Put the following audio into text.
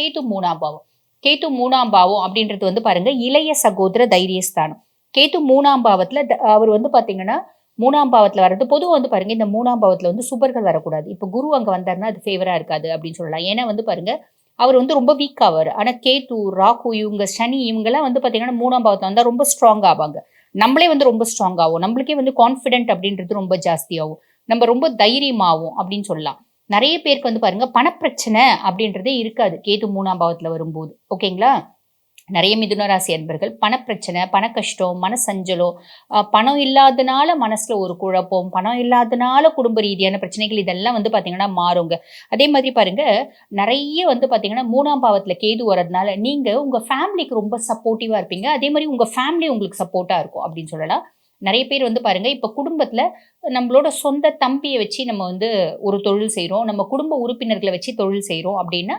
கேது மூணாம் பாவம். கேது மூணாம் பாவம் அப்படின்றது வந்து பாருங்க இளைய சகோதர தைரியஸ்தானம். கேது மூணாம் பாவத்துல த- அவர் வந்து பாத்தீங்கன்னா மூணாம் பாவத்துல வர்றது பொதுவாக வந்து பாருங்க இந்த மூணாம் பாவத்துல வந்து சுபர்கள் வரக்கூடாது. இப்போ குரு அங்க வந்தாருன்னா அது ஃபேவரா இருக்காது அப்படின்னு சொல்லலாம். ஏன்னா வந்து பாருங்க அவர் வந்து ரொம்ப வீக் ஆவார். ஆனா கேது ராகு இவங்க சனி இவங்கெல்லாம் வந்து பாத்தீங்கன்னா மூணாம் பாவத்துல வந்தா ரொம்ப ஸ்ட்ராங் ஆவாங்க. நம்மளே வந்து ரொம்ப ஸ்ட்ராங் ஆகும் நம்மளுக்கே வந்து கான்ஃபிடென்ட் அப்படின்றது ரொம்ப ஜாஸ்தியாகும். நம்ம ரொம்ப தைரியமாகும் அப்படின்னு சொல்லலாம். நிறைய பேருக்கு வந்து பாருங்க பணப்பிரச்சனை அப்படின்றதே இருக்காது. கேது மூணாம் பாவத்தில் வரும்போது. ஓகேங்களா? நிறைய மிதுனராசி அன்பர்கள் பணப்பிரச்சனை பண கஷ்டம் மன சஞ்சலம் பணம் இல்லாதனால மனசுல ஒரு குழப்பம் பணம் இல்லாதனால குடும்ப ரீதியான பிரச்சனைகள் இதெல்லாம் வந்து பாத்தீங்கன்னா மாறுங்க. அதே மாதிரி பாருங்க நிறைய வந்து பாத்தீங்கன்னா மூணாம் பாவத்துல கேது வரதுனால நீங்க உங்க ஃபேமிலிக்கு ரொம்ப சப்போர்ட்டிவா இருப்பீங்க. அதே மாதிரி உங்க ஃபேமிலி உங்களுக்கு சப்போர்ட்டா இருக்கும் அப்படின்னு சொல்லலாம். நிறைய பேர் வந்து பாருங்க இப்ப குடும்பத்துல நம்மளோட சொந்த தம்பியை வச்சு நம்ம வந்து ஒரு தொழில் செய்கிறோம் நம்ம குடும்ப உறுப்பினர்களை வச்சு தொழில் செய்கிறோம் அப்படின்னா